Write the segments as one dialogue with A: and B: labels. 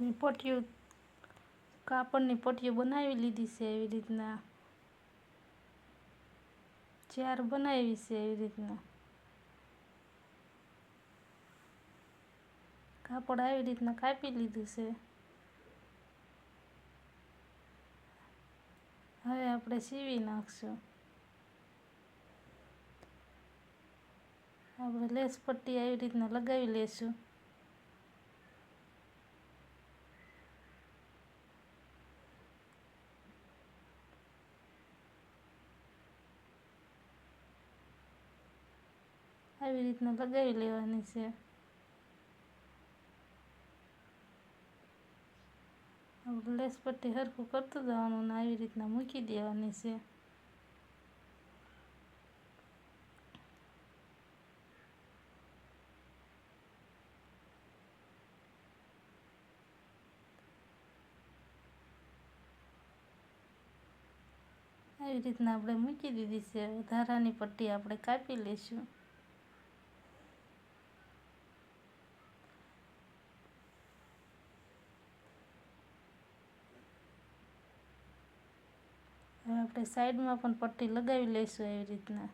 A: મેં પટ્ટીઓ કાપડની પટ્ટીઓ બનાવી લીધી છે એવી રીતના. ચાર બનાવી છે એવી રીતના. કાપડ આવી રીતના કાપી લીધું છે. હવે આપણે સીવી નાખશું. આપણે લેસ પટ્ટી આવી રીતના લગાવી લેશું. આવી રીતના લગાવી લેવાની છે. લેસ પટ્ટી સરખું કરતું જવાનું ને આવી રીતના મૂકી દેવાની છે. આવી રીતના આપણે મૂકી દીધી છે. વધારાની પટ્ટી આપણે કાપી લઈશું. આપણે સાઈડમાં પણ પટ્ટી લગાવી લઈશું એવી રીતના.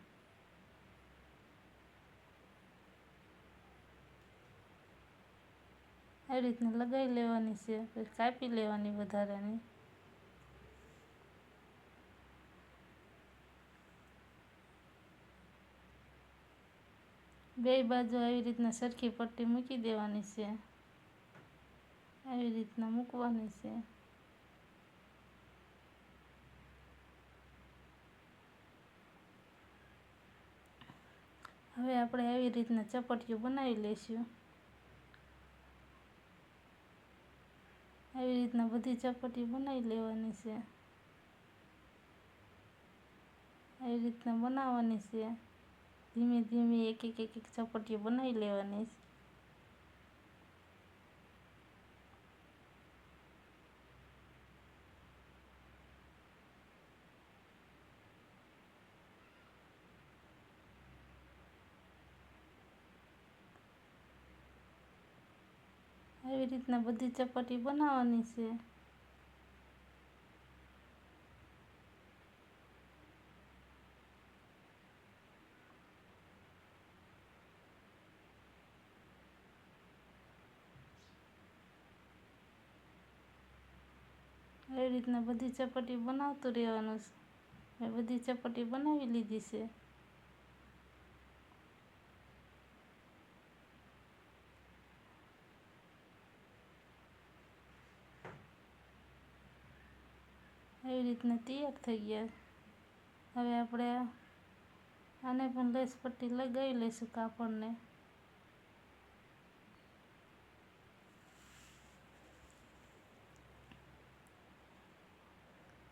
A: આવી રીતના લગાવી લેવાની છે કાપી લેવાની વધારાની. બે બાજુ આવી રીતના સરખી પટ્ટી મૂકી દેવાની છે. આવી રીતના મૂકવાની છે. હવે આપણે આવી રીતના ચપટીઓ બનાવી લઈશું. આવી રીતના બધી ચપટીઓ બનાવી લેવાની છે. આવી રીતના બનાવવાની છે. ધીમે ધીમે એક એક એક એક ચપટીઓ બનાવી લેવાની છે. આવી રીતના બધી ચપાટી બનાવવાની છે? આવી રીતના બધી ચપાટી બનાવતું રહેવાનું છે. મેં બધી ચપાટી બનાવી લીધી છે. એવી રીતના તૈયાર થઈ ગયા. હવે આપણે આને પણ લેસ પટ્ટી લગાવી લઈશું કાપડને.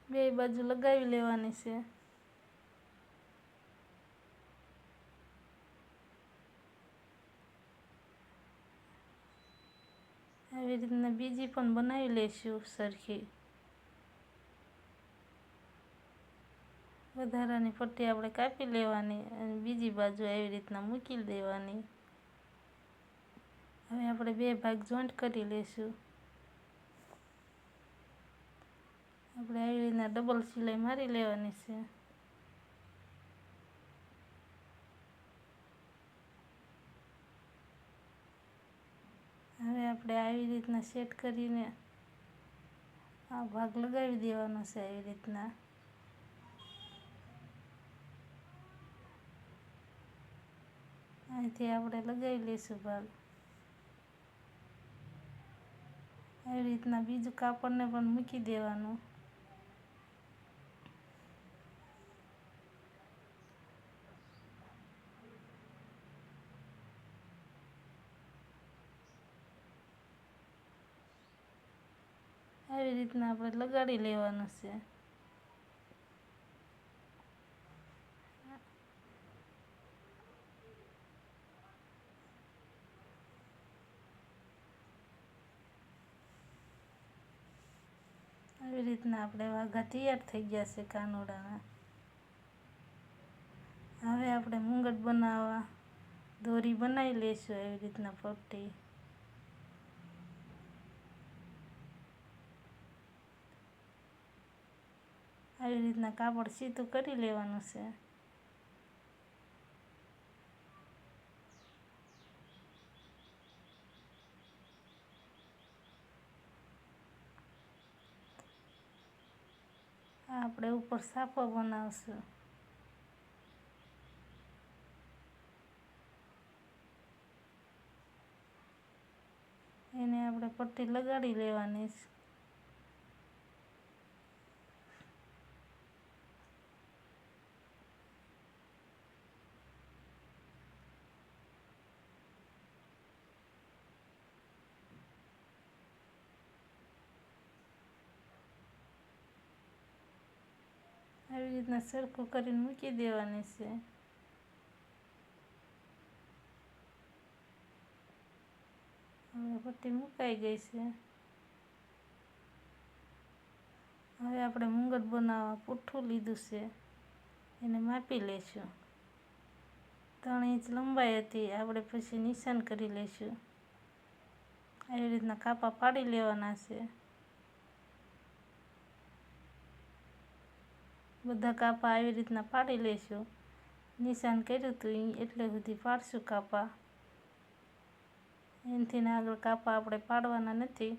A: બે બાજુ લગાવી લેવાની છે. આવી રીતના બીજી પણ બનાવી લઈશું સરખી. વધારાની પટ્ટી આપણે કાપી લેવાની અને બીજી બાજુ આવી રીતના મૂકી દેવાની. હવે આપણે બે ભાગ જોઈન્ટ કરી લઈશું. આપણે આવી રીતના ડબલ સિલાઈ મારી લેવાની છે. હવે આપણે આવી રીતના સેટ કરીને આ ભાગ લગાવી દેવાનો છે આવી રીતના. અહીંથી આપણે લગાવી લઈશું ભાગ. આવી રીતના બીજું કાપડને પણ મૂકી દેવાનું. આવી રીતના આપણે લગાડી લેવાનું છે. એવી રીતના આપણે એવા ઘટિયાટ થઈ ગયા છે કાનોડાના. હવે આપણે મુંગટ બનાવવા, દોરી બનાવી લઈશું એવી રીતના પટ્ટી આવી રીતના કાપડ સીધું કરી લેવાનું છે. આપણે ઉપર સાફો બનાવશું. એને આપણે પટ્ટી લગાડી લેવાની છે. આવી રીતના સરખું કરીને મૂકી દેવાની છે. હવે પટ્ટી મુકાઈ ગઈ છે. હવે આપણે મુંગટ બનાવવા પૂઠું લીધું છે. એને માપી લઈશું. ત્રણ ઇંચ લંબાઈ હતી, આપણે પછી નિશાન કરી લઈશું. આવી રીતના કાપા પાડી લેવાના છે. બધા કાપા આવી રીતના પાડી લઈશું નિશાન કર્યું હતું એટલે સુધી પાડશું કાપા. એનાથી આગળ કાપા આપણે પાડવાના નથી.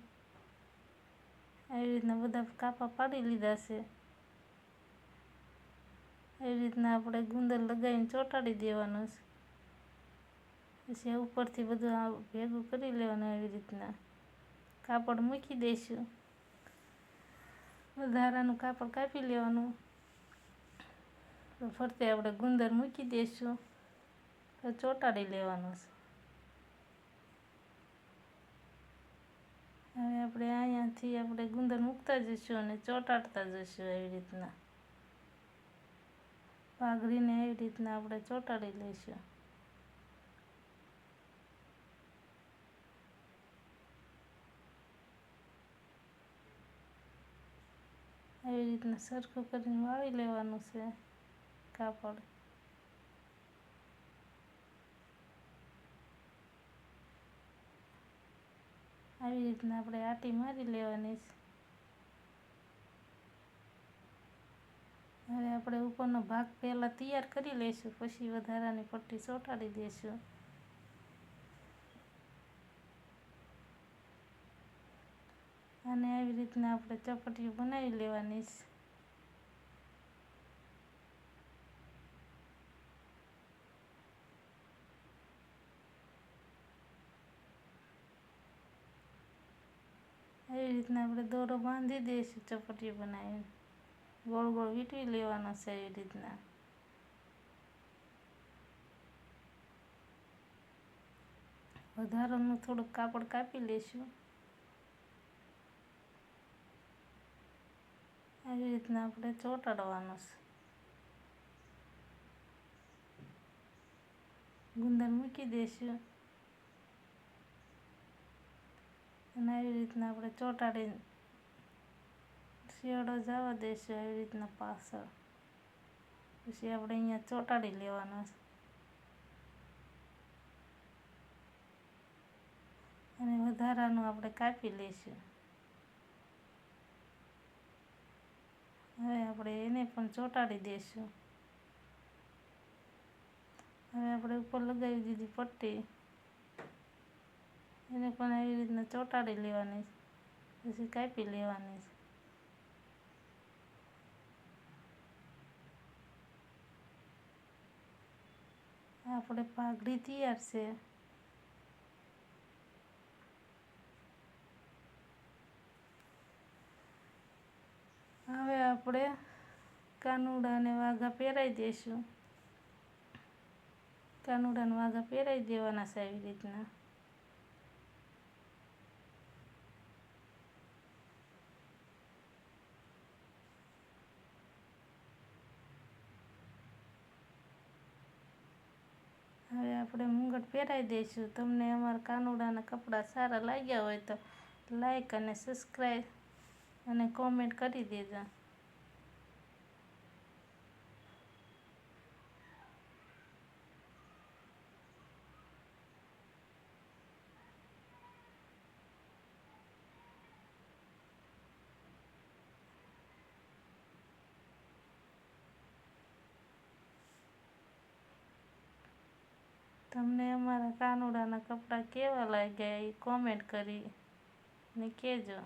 A: આવી રીતના બધા કાપા પાડી લીધા છે. એવી રીતના આપણે ગુંદર લગાવીને ચોંટાડી દેવાનું છે. પછી ઉપરથી બધું ભેગું કરી લેવાનું એવી રીતના. કાપડ મૂકી દઈશું. વધારાનું કાપડ કાપી લેવાનું. ફરતે આપણે ગુંદર મૂકી દઈશું ચોંટાડી લેવાનું છે. હવે આપણે અહીંયાથી આપણે ગુંદર મૂકતા જઈશું અને ચોંટાડતા જઈશું એવી રીતના. પાઘડીને એવી રીતના આપણે ચોંટાડી લઈશું. એવી રીતના સરખું કરીને વાળી લેવાનું છે. કાપડ આવી રીતના આપણે આટી મારી લેવાની છે. હવે આપણે ઉપરનો ભાગ પહેલાં તૈયાર કરી લઈશું, પછી વધારાની પટ્ટી ચોંટાડી દઈશું. અને આવી રીતના આપણે ચપટીઓ બનાવી લેવાની છે. એવી રીતના આપણે દોરો બાંધી દઈશું, ચપટી બનાવીને. ગોળ ગોળ વીંટવી લેવાનો છે એવી રીતના. વધારાનું થોડુંક કાપડ કાપી લઈશું. આવી રીતના આપણે ચોંટાડવાનું છે. ગુંદર મૂકી દઈશું. અને આવી રીતના આપણે ચોંટાડીને શિયાળો જવા દઈશું આવી રીતના પાછળ. પછી આપણે અહીંયા ચોંટાડી લેવાનો છે. અને વધારાનું આપણે કાપી લઈશું. હવે આપણે એને પણ ચોંટાડી દઈશું હવે આપણે ઉપર લગાવી દીધી પટ્ટી. એને પણ આવી રીતના ચોંટાડી લેવાની પછી કાપી લેવાની આપણે પાઘડી તૈયાર છે. હવે આપણે કાનુડા અને વાઘા પહેરાવી દઈશું. કાનુડાને વાઘા પહેરાવી દેવાના છે આવી રીતના હવે આપણે મુંગટ પહેરાવી દઈશું. તમને અમારા કાનુડાના કપડાં સારા લાગ્યા હોય તો લાઈક અને સબસ્ક્રાઈબ અને કોમેન્ટ કરી દેજો. તમને અમારા કાનુડાના કપડાં કેવા લાગ્યા એ કોમેન્ટ કરી ને કહેજો.